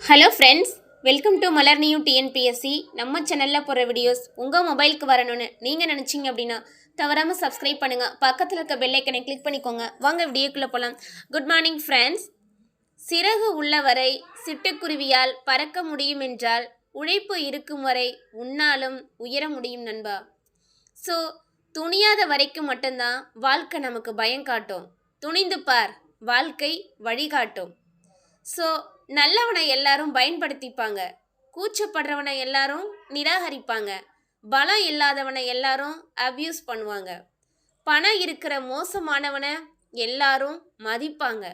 Hello friends welcome to Malar new TNPSC நம்ம சேனலில் போகிற வீடியோஸ் உங்கள் மொபைலுக்கு வரணும்னு நீங்கள் நினச்சிங்க அப்படின்னா தவறாமல் சப்ஸ்கிரைப் பண்ணுங்கள் பக்கத்தில் இருக்க பெல்லைக்கனை கிளிக் பண்ணிக்கோங்க. வாங்க வீடியோக்குள்ளே போகலாம் குட் மார்னிங் ஃப்ரெண்ட்ஸ் சிறகு உள்ளவரை சிட்டுக்குருவியால் பறக்க முடியும் என்றால் உழைப்பு இருக்கும் வரை உன்னாலும் உயர முடியும் நண்பா. ஸோ துணியாத வரைக்கும் மட்டும்தான் வாழ்க்கை நமக்கு பயம் காட்டும். துணிந்து பார் வாழ்க்கை வழிகாட்டும். ஸோ நல்லவனை எல்லாரும் பயன்படுத்திப்பாங்க. கூச்சப்படுறவனை எல்லாரும் நிராகரிப்பாங்க. பலம் இல்லாதவனை எல்லாரும் அப்யூஸ் பண்ணுவாங்க. பணம் இருக்கிற மோசமானவனை எல்லாரும் மதிப்பாங்க.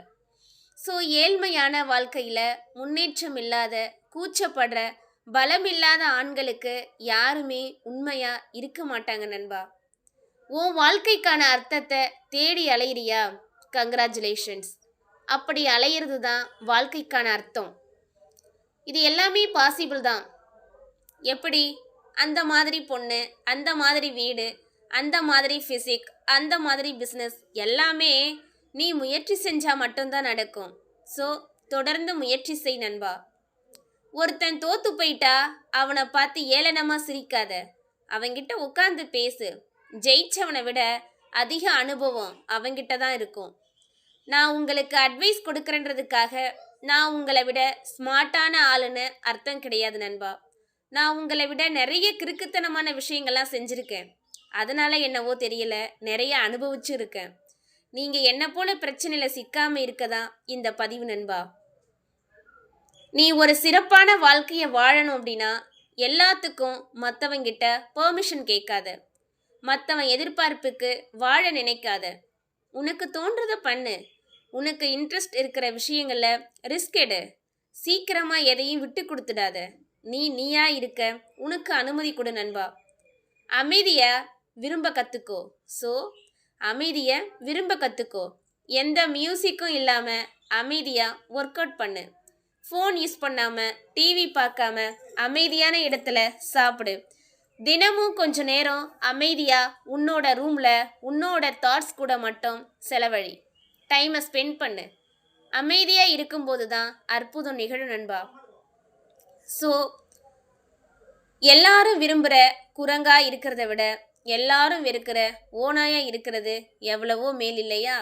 ஸோ ஏழ்மையான வாழ்க்கையில் முன்னேற்றம் இல்லாத கூச்சப்படுற பலமில்லாத ஆண்களுக்கு யாருமே உண்மையாக இருக்க மாட்டாங்க நண்பா. உன் வாழ்க்கைக்கான அர்த்தத்தை தேடி அலையிறியா? கங்க்ராச்சுலேஷன்ஸ் அப்படி அலையிறது தான் வாழ்க்கைக்கான அர்த்தம். இது எல்லாமே பாசிபிள் தான். எப்படி? அந்த மாதிரி பொண்ணு அந்த மாதிரி வீடு அந்த மாதிரி ஃபிசிக் அந்த மாதிரி பிஸ்னஸ் எல்லாமே நீ முயற்சி செஞ்சால் மட்டும்தான் நடக்கும். ஸோ தொடர்ந்து முயற்சி செய் நண்பா. ஒருத்தன் தோத்து போயிட்டா அவனை பார்த்து ஏளனமாக சிரிக்காத. அவங்கிட்ட உட்காந்து பேசு. ஜெயிச்சவனை விட அதிக அனுபவம் அவங்கிட்ட தான் இருக்கும். நான் உங்களுக்கு அட்வைஸ் கொடுக்குறேன்றதுக்காக நான் உங்களை விட ஸ்மார்ட்டான ஆளுன்னு அர்த்தம் கிடையாது நண்பா. நான் உங்களை விட நிறைய கிறுக்குத்தனமான விஷயங்கள்லாம் செஞ்சுருக்கேன். அதனால் என்னவோ தெரியல நிறைய அனுபவிச்சு இருக்கேன் நீங்கள் என்ன போல பிரச்சனையில் சிக்காமல் இருக்க தான் இந்த பதிவு நண்பா? நீ ஒரு சிறப்பான வாழ்க்கையை வாழணும் அப்படின்னா எல்லாத்துக்கும் மற்றவங்கிட்ட பெர்மிஷன் கேட்காத. மற்றவன் எதிர்பார்ப்புக்கு வாழ நினைக்காத. உனக்கு தோன்றதை பண்ணு. உனக்கு இன்ட்ரெஸ்ட் இருக்கிற விஷயங்களில் ரிஸ்க் எடு. சீக்கிரமாக எதையும் விட்டு கொடுத்துடாத. நீ நீயா இருக்க. உனக்கு அனுமதி கொடு நண்பா. அமைதியை விரும்ப கற்றுக்கோ ஸோ அமைதியை விரும்ப கற்றுக்கோ எந்த மியூசிக்கும் இல்லாமல் அமைதியாக ஒர்க் அவுட் பண்ணு. ஃபோன் யூஸ் பண்ணாமல் டிவி பார்க்காம அமைதியான இடத்துல சாப்பிடு. தினமும் கொஞ்ச நேரம் அமைதியாக உன்னோட ரூமில் உன்னோட தாட்ஸ் கூட மட்டும் செலவழி. டைமை ஸ்பெண்ட் பண்ணு. அமைதியாக இருக்கும்போது தான் அற்புதம் நிகழும் நண்பா. ஸோ எல்லாரும் விரும்புகிற குரங்கா இருக்கிறத விட எல்லாரும் வெறுக்கிற ஓனாயா இருக்கிறது எவ்வளவோ மேல் இல்லையா?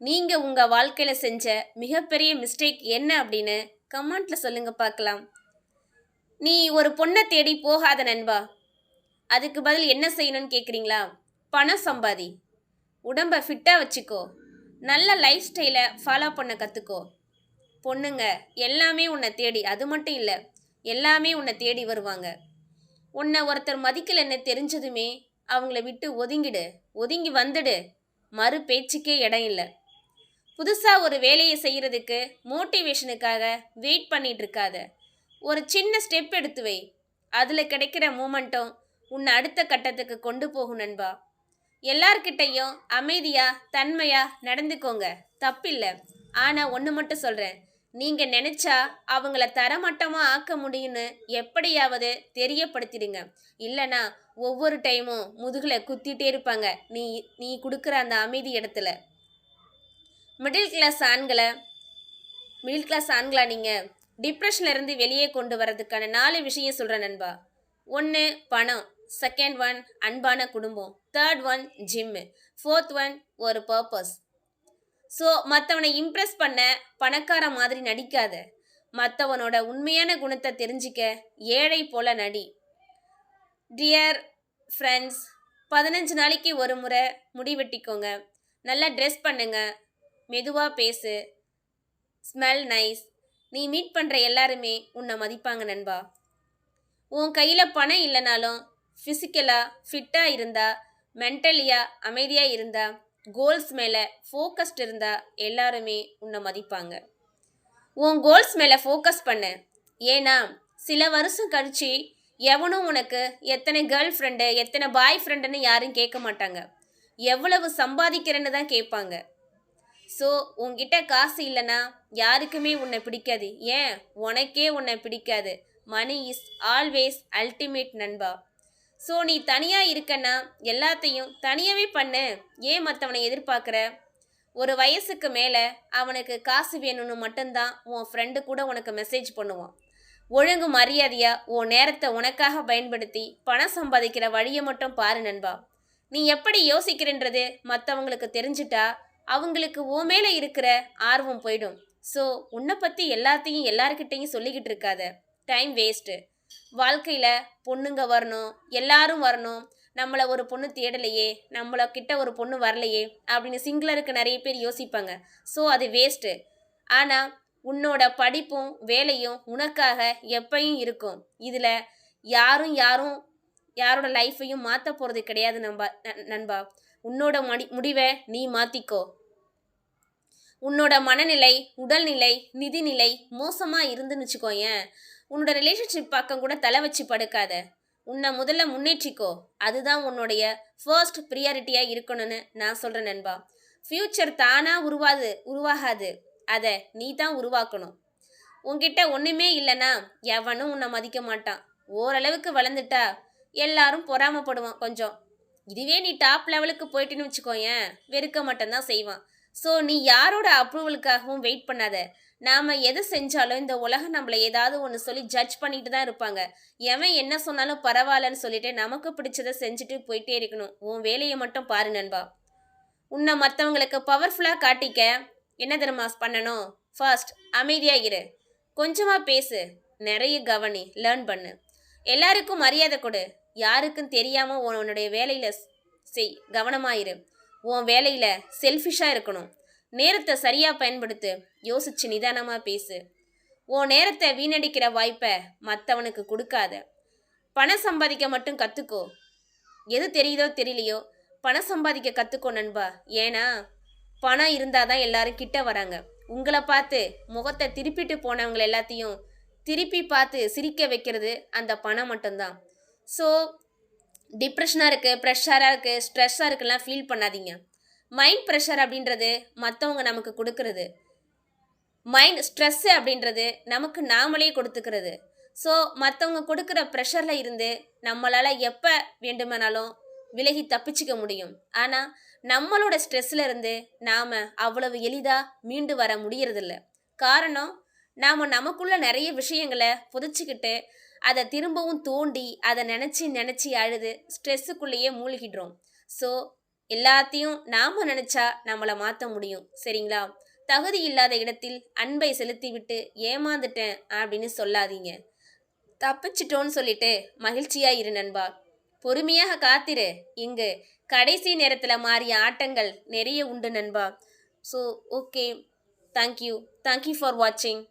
நீங்கள் உங்கள் வாழ்க்கையில் செஞ்ச மிகப்பெரிய மிஸ்டேக் என்ன அப்படின்னு கமெண்ட்டில் சொல்லுங்கள் பார்க்கலாம். நீ ஒரு பொண்ணை தேடி போகாத நண்பா. அதுக்கு பதில் என்ன செய்யணும்னு கேட்குறீங்களா பணம் சம்பாதி. உடம்பை ஃபிட்டாக வச்சுக்கோ. நல்ல லைஃப் ஸ்டைலை ஃபாலோ பண்ண கற்றுக்கோ பொண்ணுங்க எல்லாமே உன்னை தேடி அது மட்டும் இல்லை எல்லாமே உன்னை தேடி வருவாங்க. உன்னை ஒருத்தர் மதிக்கலைன்னு தெரிஞ்சதுமே அவங்கள விட்டு ஒதுங்கிடு ஒதுங்கி வந்துடு. மறு பேச்சுக்கே இடம் இல்லை. புதுசாக ஒரு வேலையை செய்கிறதுக்கு மோட்டிவேஷனுக்காக வெயிட் பண்ணிகிட்டு இருக்காத. ஒரு சின்ன ஸ்டெப் எடுத்து வை. அதில் கிடைக்கிற மூமெண்ட்டும் உன்னை அடுத்த கட்டத்துக்கு கொண்டு போகும் நண்பா. எல்லார்கிட்டையும் அமைதியாக தன்மையாக நடந்துக்கோங்க. தப்பில்லை. ஆனால் ஒன்று மட்டும் சொல்கிறேன் நீங்கள் நினச்சா அவங்கள தரமட்டமாக ஆக்க முடியும்னு எப்படியாவது தெரியப்படுத்திடுங்க. இல்லைனா ஒவ்வொரு டைமும் முதுகில் குத்திட்டே இருப்பாங்க. நீ நீ கொடுக்குற அந்த அமைதி இடத்துல. மிடில் கிளாஸ் ஆண்களை மிடில் கிளாஸ் ஆண்களா நீங்கள் டிப்ரெஷன்லேருந்து வெளியே கொண்டு வரதுக்கான நாலு விஷயம் சொல்கிறேன் நண்பா. ஒன்று பணம். செகண்ட் ஒன் அன்பான குடும்பம். Third one gym fourth one ஒரு பர்பஸ் ஸோ மற்றவனை இம்ப்ரெஸ் பண்ண பணக்கார மாதிரி நடிக்காத. மற்றவனோட உண்மையான குணத்தை தெரிஞ்சிக்க ஏழை போல நடி. டியர் ஃப்ரெண்ட்ஸ் பதினஞ்சு நாளைக்கு ஒரு முறை முடி வெட்டிக்கோங்க. நல்லா ட்ரெஸ் பண்ணுங்க. மெதுவாக பேசு. ஸ்மெல் நைஸ் நீ மீட் பண்ணுற எல்லாருமே உன்னை மதிப்பாங்க நண்பா. உன் கையில் பணம் இல்லைனாலும் ஃபிசிக்கலாக ஃபிட்டாக இருந்தா மென்டலியாக அமைதியாக இருந்தா கோல்ஸ் மேலே ஃபோக்கஸ்ட் இருந்தா எல்லாருமே உன்னை மதிப்பாங்க. உன் கோல்ஸ் மேலே ஃபோக்கஸ் பண்ணு. ஏன்னா சில வருஷம் கழிச்சு எவனும் உனக்கு எத்தனை கேர்ள் ஃப்ரெண்டு எத்தனை பாய் ஃப்ரெண்டுன்னு யாரும் கேட்க மாட்டாங்க. எவ்வளவு சம்பாதிக்கிறேன்னு தான் கேட்பாங்க. ஸோ உங்ககிட்ட காசு இல்லைன்னா யாருக்குமே உன்னை பிடிக்காது. ஏன்? உனக்கே உன்னை பிடிக்காது. மணி இஸ் ஆல்வேஸ் அல்டிமேட் நண்பா. ஸோ நீ தனியாக இருக்கன்னா எல்லாத்தையும் தனியாகவே பண்ணு. ஏன் மற்றவனை எதிர்பார்க்குற? ஒரு வயசுக்கு மேலே அவனுக்கு காசு வேணும்னு மட்டும்தான் உன் ஃப்ரெண்டு கூட உனக்கு மெசேஜ் பண்ணுவான். ஒழுங்கு மரியாதையாக உன் நேரத்தை உனக்காக பயன்படுத்தி பணம் சம்பாதிக்கிற வழியை மட்டும் பாரு நண்பா. நீ எப்படி யோசிக்கிறன்றது மற்றவங்களுக்கு தெரிஞ்சிட்டா அவங்களுக்கு உன் மேலே இருக்கிற ஆர்வம் போயிடும். ஸோ உன்னை பற்றி எல்லாத்தையும் எல்லாருக்கிட்டையும் சொல்லிக்கிட்டு இருக்காத. டைம் வேஸ்ட்டு வாழ்க்கையில் பொண்ணுங்க வரணும் எல்லாரும் வரணும். நம்மளை ஒரு பொண்ணு தேடலையே நம்மள கிட்ட ஒரு பொண்ணு வரலையே அப்படின்னு சிங்கிளருக்கு நிறைய பேர் யோசிப்பாங்க. ஸோ அது வேஸ்ட்டு ஆனால் உன்னோட படிப்பும் வேலையும் உனக்காக எப்பையும் இருக்கும். இதில் யாரும் யாரும் யாரோட லைஃப்பையும் மாற்ற போகிறது கிடையாது நம்ப நண்பா. உன்னோட மடி முடிவை நீ மாற்றிக்கோ உன்னோட மனநிலை உடல்நிலை நிதிநிலை மோசமாக இருந்துன்னு வச்சுக்கோயேன். உன்னோட ரிலேஷன்ஷிப் பக்கம் கூட தலை வச்சு படுக்காத. உன்னை முதல்ல முன்னேற்றிக்கோ. அதுதான் உன்னுடைய ஃபர்ஸ்ட் ப்ரியாரிட்டியாக இருக்கணும்னு நான் சொல்கிறேன் நண்பா. ஃப்யூச்சர் தானாக உருவாது உருவாகாது. அதை நீ தான் உருவாக்கணும். உன்கிட்ட ஒன்றுமே இல்லைன்னா எவனும் உன்னை மதிக்க மாட்டான். ஓரளவுக்கு வளர்ந்துட்டா எல்லாரும் பொறாமப்படுவான் கொஞ்சம். இதுவே நீ டாப் லெவலுக்கு போயிட்டுன்னு வச்சுக்கோயேன். வெறுக்க மட்டும்தான் செய்வான். ஸோ நீ யாரோட அப்ரூவலுக்காகவும் வெயிட் பண்ணாத. நாம் எது செஞ்சாலும் இந்த உலகம் நம்மளை ஏதாவது ஒன்று சொல்லி ஜட்ஜ் பண்ணிட்டு தான் இருப்பாங்க. எவன் என்ன சொன்னாலும் பரவாயில்லன்னு சொல்லிட்டு நமக்கு பிடிச்சதை செஞ்சுட்டு போயிட்டே இருக்கணும். உன் வேலையை மட்டும் பாரு நண்பா. உன்னை மற்றவங்களுக்கு பவர்ஃபுல்லாக காட்டிக்க என்ன தெரியுமா பண்ணணும்? ஃபர்ஸ்ட் அமைதியாக இரு. கொஞ்சமாக பேசு. நிறைய கவனி. லேர்ன் பண்ணு. எல்லாருக்கும் மரியாதை கொடு. யாருக்கும் தெரியாமல் உன்னுடைய வேலையில் செய். கவனமாக இரு. உன் வேலையில் செல்ஃபிஷாக இருக்கணும். நேரத்தை சரியாக பயன்படுத்து யோசிச்சு நிதானமாக பேசு. உன் நேரத்தை வீணடிக்கிற வாய்ப்பை மற்றவனுக்கு கொடுக்காத. பணம் சம்பாதிக்க மட்டும் கற்றுக்கோ எது தெரியுதோ தெரியலையோ பணம் சம்பாதிக்க கற்றுக்கோ நண்பா. ஏன்னா பணம் இருந்தால் தான் எல்லாரும் கிட்ட வராங்க. உங்களை பார்த்து முகத்தை திருப்பிட்டு போனவங்க எல்லாத்தையும் திருப்பி பார்த்து சிரிக்க வைக்கிறது அந்த பணம் மட்டும்தான். ஸோ டிப்ரெஷனாக இருக்குது ப்ரெஷராக இருக்குது ஸ்ட்ரெஸ்ஸாக இருக்குலாம் ஃபீல் பண்ணாதீங்க. மைண்ட் ப்ரெஷர் அப்படின்றது மற்றவங்க நமக்கு கொடுக்கறது. மைண்ட் ஸ்ட்ரெஸ்ஸு அப்படின்றது நமக்கு நாமளே கொடுத்துக்கிறது. ஸோ மற்றவங்க கொடுக்குற ப்ரெஷரில் இருந்து நம்மளால் எப்போ வேண்டுமானாலும் விலகி தப்பிச்சிக்க முடியும். ஆனால் நம்மளோட ஸ்ட்ரெஸ்ஸில் இருந்து நாம் அவ்வளவு எளிதாக மீண்டு வர முடியறதில்ல. காரணம் நாம் நமக்குள்ள நிறைய விஷயங்களை புதைச்சிக்கிட்டு அதை திரும்பவும் தூண்டி அதை நினச்சி நினச்சி அழுது ஸ்ட்ரெஸ்ஸுக்குள்ளேயே மூழ்கிடுறோம். ஸோ எல்லாத்தையும் நாம் நினச்சா நம்மளை மாற்ற முடியும். சரிங்களா? தகுதி இல்லாத இடத்தில் அன்பை செலுத்திவிட்டு ஏமாந்துட்டேன் அப்படின்னு சொல்லாதீங்க. தப்பிச்சிட்டோன்னு சொல்லிட்டு மகிழ்ச்சியா இரு நண்பா. பொறுமையாக காத்திரு. இங்கு கடைசி நேரத்தில் மாறிய ஆட்டங்கள் நிறைய உண்டு நண்பா. So okay. Thank you thank you for வாட்சிங்